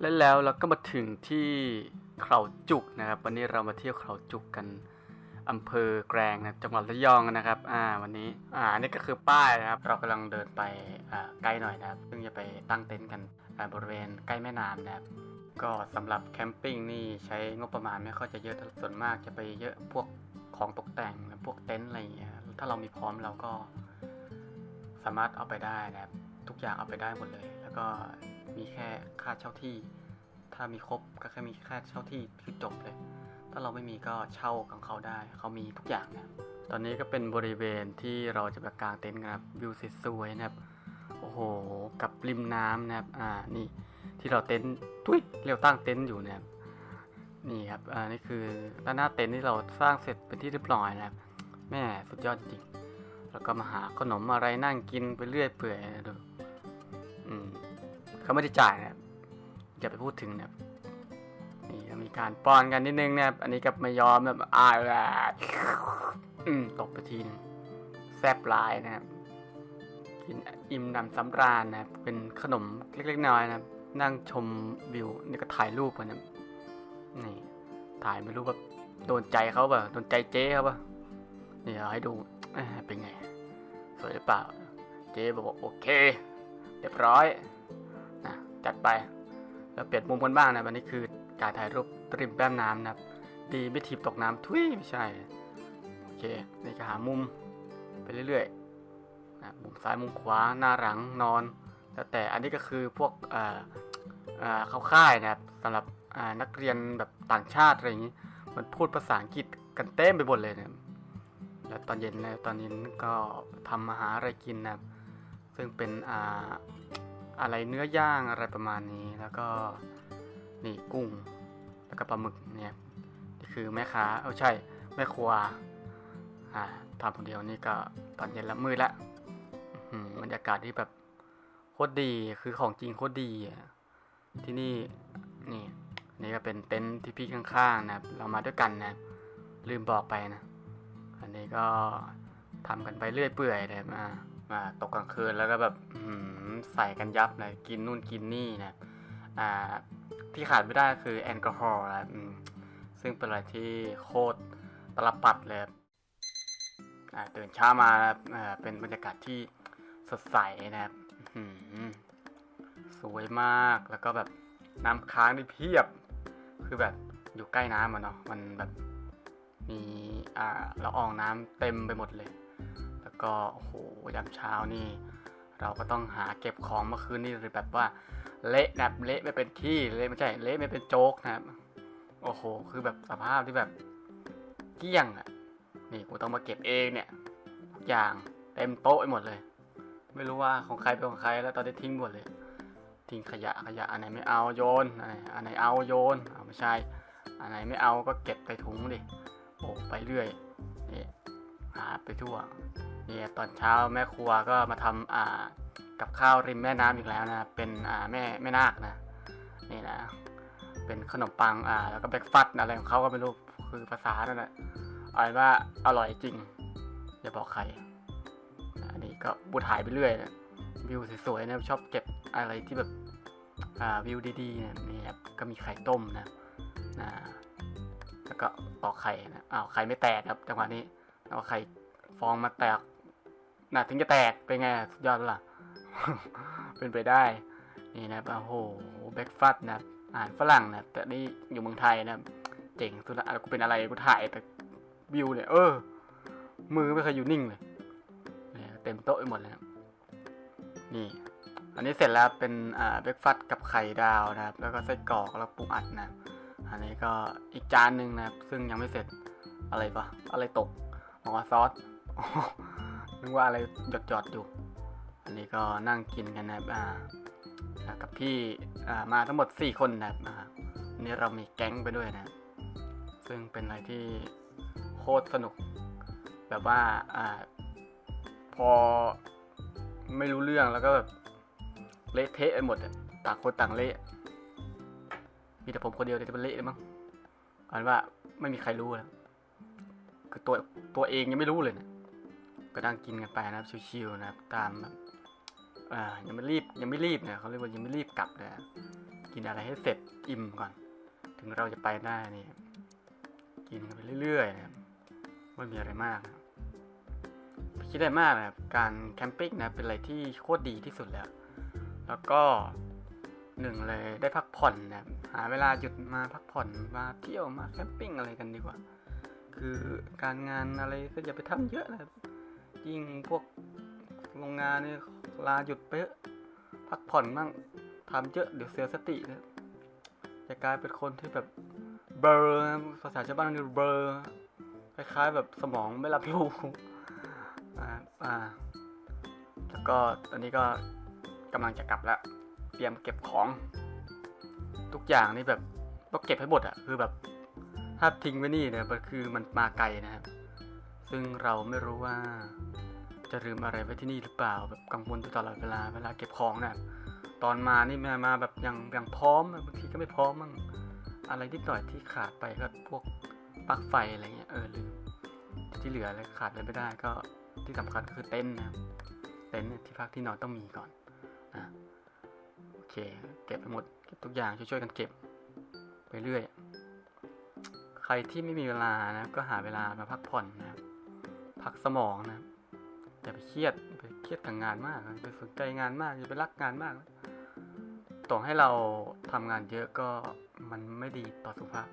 และแล้วเราก็มาถึงที่เขาจุกนะครับ วันนี้เรามาเที่ยวเขาจุกกันอำเภอแกลงนะจังหวัดระยองนะครับ อ่า วันนี้ อ่า นี่ก็คือป้ายนะครับ เรากำลังเดินไป อ่า ใกล้หน่อยนะครับ ซึ่งจะไปตั้งเต็นท์กัน อ่า บริเวณใกล้แม่น้ำนะครับ ก็สำหรับแคมปิ้งนี่ใช้งบประมาณไม่ค่อยจะเยอะ ส่วนมากจะไปเยอะพวกของตกแต่งพวกเต็นท์อะไรอย่างเงี้ย ถ้าเรามีพร้อมเราก็สามารถเอาไปได้นะครับ ทุกอย่างเอาไปได้หมดเลย แล้วก็ มีแค่ค่าเช่าที่ ถ้ามีครบก็แค่มีค่าเช่าที่คือจบเลย ถ้าเราไม่มีก็เช่าของเขาได้ เขามีทุกอย่างนะตอนนี้ก็เป็นบริเวณที่เราจะไปกางเต็นท์กันครับวิวสวยๆนะครับ โอ้โห กับริมน้ำนะครับ อ่า นี่ที่เราเต็นท์ทุยเราตั้งเต็นท์อยู่นะครับ นี่ครับ อ่า นี่คือด้านหน้าเต็นท์ที่เราสร้างเสร็จเป็นที่เรียบร้อยนะครับ แม่สุดยอดจริง แล้วก็มาหาขนมอะไรนั่งกินไปเรื่อยเปื่อยนะดู เขาไม่ได้จ่ายนะครับอย่าไปพูดถึงนะครับนี่มีการป้อนกันนิดนึงนะครับอันนี้ก็ไม่ยอมแบบอ้าแหละอืมตกไปทีนึงแซบลายนะครับกินอิ่มนำสำราญนะครับ เป็นขนมเล็กๆน้อยนะครับ นั่งชมวิวนี่ก็ถ่ายรูปกันนะนี่ ถ่ายไม่รู้ว่าโดนใจเขาเปล่าโดนใจเจ๊เขาเปล่านี่เอาให้ดูเป็นไง สวยหรือเปล่า เจ๊บอกว่าโอเค เรียบร้อย จัดไปแล้วเปลี่ยนมุมกันบ้างนะวันนี้คือการถ่ายรูปริมแม่น้ำนะครับดีไม่ถีบตกน้ำทุยไม่ใช่โอเคนี่ก็หามุมไปเรื่อยๆนะมุมซ้ายมุมขวาหน้าหลังนอนแล้วแต่อันนี้ก็คือพวกเอ่อเอ่อเข้าค่ายนะครับสำหรับนักเรียนแบบต่างชาติอะไรอย่างนี้ มันพูดภาษาอังกฤษกันเต็มไปหมดเลยนะแล้วตอนเย็นนะตอนนี้ก็ทำอาหารอะไรกินนะครับซึ่งเป็นอ่า อะไรเนื้อย่างอะไรประมาณนี้ แล้วก็นี่กุ้ง แล้วก็ปลาหมึกเนี่ยนี่คือแม่ค้าเออใช่แม่ครัวอ่าทำคนเดียวนี่ก็ตอนเย็นล้วมืดละอื้อหือบรรยากาศที่แบบโคตรดีคือของจริงโคตรดีอะที่นี่นี่นี่ก็เป็นเต็นท์ที่พี่ข้างๆนะครับเรามาด้วยกันนะลืมบอกไปนะ อันนี้ก็ทำกันไปเรื่อยเปื่อยเลยมา มาตกกลางคืนแล้วก็แบบใส่กันยับเลยกินนู่นกินนี่นะอ่าที่ขาดไม่ได้ก็คือแอลกอฮอล์นะซึ่งเป็นอะไรที่โคตรตลปัดเลยตื่นเช้ามาเป็นบรรยากาศที่สดใสนะครับสวยมากแล้วก็แบบน้ำค้างนี่เพียบ คือแบบอยู่ใกล้น้ำอะเนาะมันแบบมีอ่าละอองน้ำเต็มไปหมดเลย ก็โหยามเช้านี่ เราก็ต้องหาเก็บของเมื่อคืนนี่เลยแบบว่า เละแบบเละไม่เป็นที่เละไม่ใช่เละไม่เป็นโจ๊กนะครับ โอ้โห คือแบบสภาพที่แบบเกลี้ยงอะ นี่กูต้องมาเก็บเองเนี่ยทุกอย่างเต็มโต๊ะไปหมดเลย ไม่รู้ว่าของใครเป็นของใครแล้วตอนนี้ทิ้งหมดเลย ทิ้งขยะขยะอันไหนไม่เอาโยนอันไหนอันไหนเอาโยนเอาไม่ใช่อันไหนไม่เอาก็เก็บใส่ถุงดิโอ้ไปเรื่อยนี่หาไปทั่ว นี่ตอนเช้าแม่ครัวก็มาทำอ่ากับข้าวริมแม่น้ำอีกแล้วนะ เป็นอ่าแม่แม่นาคนะ นี่นะ เป็นขนมปังอ่าแล้วก็เบรกฟาสต์อะไรของเขาก็ไม่รู้คือภาษานั่นแหละเอาเป็นว่าอร่อยจริง อย่าบอกใคร อันนี้ก็บูถ่ายไปเรื่อยนะวิวสวยๆนะชอบเก็บอะไรที่แบบอ่าวิวดีๆเนี่ยนี่ครับก็มีไข่ต้มนะนะแล้วก็ตอกไข่นะอ้าวไข่ไม่แตกครับจังหวะนี้เอาไข่ฟองมาแตก น่ะถึงจะแตกเป็นไงสุดยอดล่ะ เป็นไปได้ นี่นะโอ้โหแบ็กฟัดนะอ่านฝรั่งนะแต่นี่อยู่เมืองไทยนะเจ๋งสุดละกูเป็นอะไรกูถ่ายแต่วิวเนี่ยเออ มือไม่เคยอยู่นิ่งเลยเนี่ยเต็มโต๊ะไปหมดเลยนะนี่ อันนี้เสร็จแล้วเป็นอ่าเบรกฟาสกับไข่ดาวนะครับ แล้วก็ไส้กรอกแล้วปูอัดนะ อันนี้ก็อีกจานหนึ่งนะครับ ซึ่งยังไม่เสร็จอะไรปะอะไรตกบอ๋อซอส นึกว่าอะไรหยดหยดๆอยู่ อันนี้ก็นั่งกินกันนะครับอ่ากับพี่อ่ามาทั้งหมด 4 คนนะครับอ่านนี้เรามีแก๊งไปด้วยนะ ซึ่งเป็นอะไรที่โคตรสนุก แบบว่าอ่าพอไม่รู้เรื่องแล้วก็แบบเละเทะไปหมดต่างคนต่างเละมีแต่ผมคนเดียวที่เป็นเละมั้งอาเป็นว่าไม่มีใครรู้นะคือตัวตัวเองยังไม่รู้เลยนะ ก็นั่งกินกันไปนะครับชิวๆนะครับ ตามแบบอ่ายังไม่รีบยังไม่รีบเนี่ยเขาเรียกว่ายังไม่รีบกลับนะกินอะไรให้เสร็จอิ่มก่อน ถึงเราจะไปได้นี่กินกันไปเรื่อยๆนะครับไม่มีอะไรมากนะครับไดอะไรมากนะครับการแคมปิ้งนะเป็นอะไรที่โคตรดีที่สุดแล้ว แล้วก็หนึ่งเลยได้พักผ่อนนะหาเวลาหยุดมาพักผ่อนมาเที่ยวมาแคมปิ้งอะไรกันดีกว่า คือการงานอะไรก็อย่าไปทำเยอะนะครับ ยิ่งพวกโรงงานเนี่ยลาหยุดไปเถอพักผ่อนบ้างทำเยอะเดี๋ยวเสียสตินะจะกลายเป็นคนที่แบบเบลอนะภาษาชาวบ้านคือเบลอคล้ายๆแบบสมองไม่รับรู้อ่าอ่าแล้วก็ตอนนี้ก็กำลังจะกลับแล้วเตรียมเก็บของ ทุกอย่างนี่แบบต้องเก็บให้หมดอะคือแบบถ้าทิ้งไว้นี่เนี่ยมันคือมันมาไกลนะครับ ซึ่งเราไม่รู้ว่าจะลืมอะไรไว้ที่นี่หรือเปล่าแบบกังวลตลอดเวลาเวลาเก็บของนะตอนมานี่มามาแบบยังยังพร้อมบางทีก็ไม่พร้อมมั่งอะไรนิดหน่อยที่ขาดไปก็พวกปลั๊กไฟอะไรเงี้ยเออลืมที่เหลือเลยขาดเลยไม่ได้ก็ที่สำคัญก็คือเต็นท์นะเต็นท์ที่พักที่นอนต้องมีก่อนนะโอเค เก็บไปหมดเก็บทุกอย่างช่วยๆกันเก็บ ไปเรื่อย ใครที่ไม่มีเวลานะก็หาเวลามาพักผ่อนนะครับ พักสมองนะอย่าไปเครียดไปเครียดกับงานมากไปสนใจงานมากอย่าไปรักงานมาก ต่อให้เราทำงานเยอะก็มันไม่ดีต่อสุขภาพ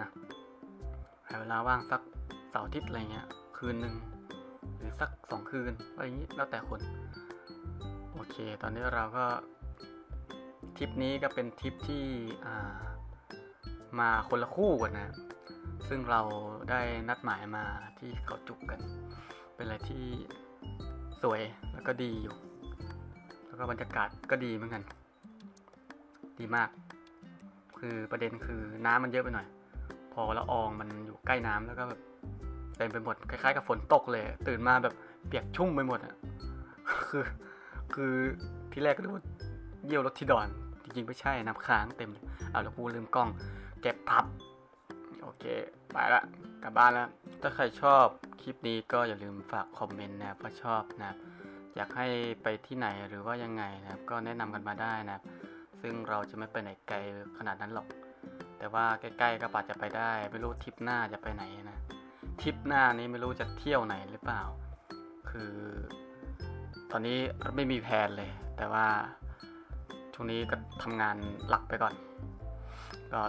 นะหาเวลาว่างสักเสาร์อาทิตย์อะไรเงี้ย คืนหนึ่งหรือสักสองคืนอะไรอย่างนี้แล้วแต่คน โอเค ตอนนี้เราก็ทริปนี้ก็เป็นทริปที่มาคนละคู่กันนะ ซึ่งเราได้นัดหมายมาที่เขาจุกกัน เป็นอะไรที่สวยแล้วก็ดีอยู่ แล้วก็บรรยากาศก็ดีเหมือนกัน ดีมาก คือประเด็นคือน้ำมันเยอะไปหน่อย พอละอองมันอยู่ใกล้น้ำแล้วก็แบบเต็มไปหมดคล้ายๆกับฝนตกเลย ตื่นมาแบบเปียกชุ่มไปหมดอะคือ คือที่แรกก็ดูว่าเยี่ยวรถที่ดอน จริงๆไม่ใช่น้ำค้างเต็ม เอาแล้วกูลืมกล้อง เก็บพับ เค ไปละ กลับบ้านแล้ว ถ้าใครชอบคลิปนี้ก็อย่าลืมฝากคอมเมนต์นะครับว่าชอบนะครับอยากให้ไปที่ไหนหรือว่ายังไงนะครับ ก็แนะนำกันมาได้นะครับ ซึ่งเราจะไม่ไปไหนไกลขนาดนั้นหรอก แต่ว่าใกล้ๆก็อาจจะไปได้ ไม่รู้ทริปหน้าจะไปไหนนะทริปหน้านี้ไม่รู้จะเที่ยวไหนหรือเปล่า คือ ตอนนี้ไม่มีแผนเลย แต่ว่าช่วงนี้ก็ทำงานหลักไปก่อน ก็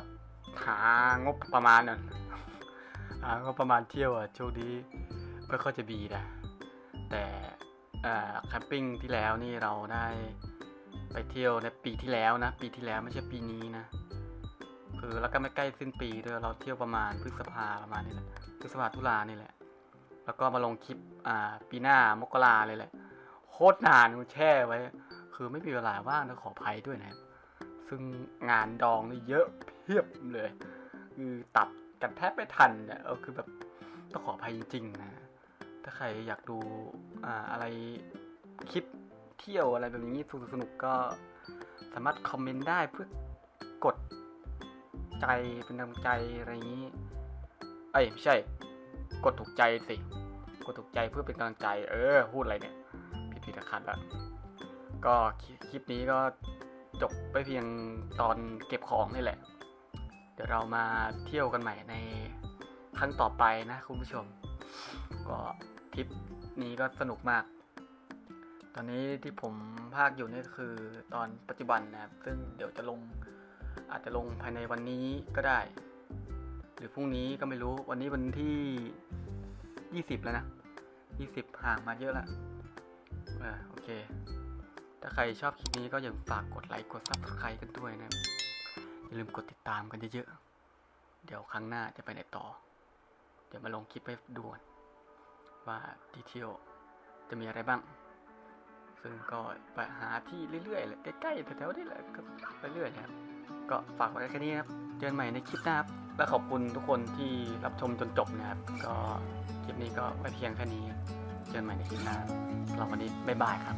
หางบประมาณน่ะหางบประมาณเที่ยวอะช่วงนี้ไม่ค่อยจะบีนะ แต่เอ่อแคมปิ้งที่แล้วนี่เราได้ไปเที่ยวในปีที่แล้วนะ ปีที่แล้วไม่ใช่ปีนี้นะคือแล้วก็ไม่ใกล้สิ้นปีด้วยเราเที่ยวประมาณพฤษภาประมาณนี้แหละพฤษภาตุลานี่แหละ แล้วก็มาลงคลิปอ่าปีหน้ามกราเลยแหละโคตรนานแช่ไว้ คือไม่มีเวลาว่างนะขออภัยด้วยนะครับ ซึ่งงานดองนี่เยอะเพียบเลย คือตัดกันแทบไม่ทันเนี่ยเออคือแบบต้องขออภัยจริงๆนะ ถ้าใครอยากดูอ่าอะไรคลิปเที่ยวอะไรแบบนี้สนุกๆก็สามารถคอมเมนต์ได้เพื่อกดใจเป็นกำลังใจอะไรอย่างนี้ เอ้ยไม่ใช่ กดถูกใจสิ กดถูกใจเพื่อเป็นกำลังใจ เออ พูดอะไรเนี่ย ผิดผิดขัดล้วก็คลิปนี้ก็ จบไปเพียงตอนเก็บของนี่แหละ เดี๋ยวเรามาเที่ยวกันใหม่ในครั้งต่อไปนะคุณผู้ชม ก็ทริปนี้ก็สนุกมาก ตอนนี้ที่ผมภาคอยู่นี่คือตอนปัจจุบันนะครับ ซึ่งเดี๋ยวจะลงอาจจะลงภายในวันนี้ก็ได้ หรือพรุ่งนี้ก็ไม่รู้วันนี้วันที่ 20 แล้วนะ 20 ห่างมาเยอะแล้วอ่าโอเค ถ้าใครชอบคลิปนี้ก็อย่าลืมฝากกดไลค์กด subscribe กันด้วยนะ อย่าลืมกดติดตามกันเยอะๆ เดี๋ยวครั้งหน้าจะไปไหนต่อ เดี๋ยวมาลงคลิปให้ดูกันว่าที่เที่ยวจะมีอะไรบ้าง ซึ่งก็ไปหาที่เรื่อยๆแหละใกล้ๆแถวๆนี่แหละก็ไปเรื่อยนะครับ ก็ฝากไว้แค่นี้ครับเจอกันใหม่ในคลิปหน้าครับและขอบคุณทุกคนที่รับชมจนจบนะครับ ก็คลิปนี้ก็ไว้เพียงแค่นี้ เจอกันใหม่ในคลิปหน้าสำหรับวันนี้บ๊ายบายครับ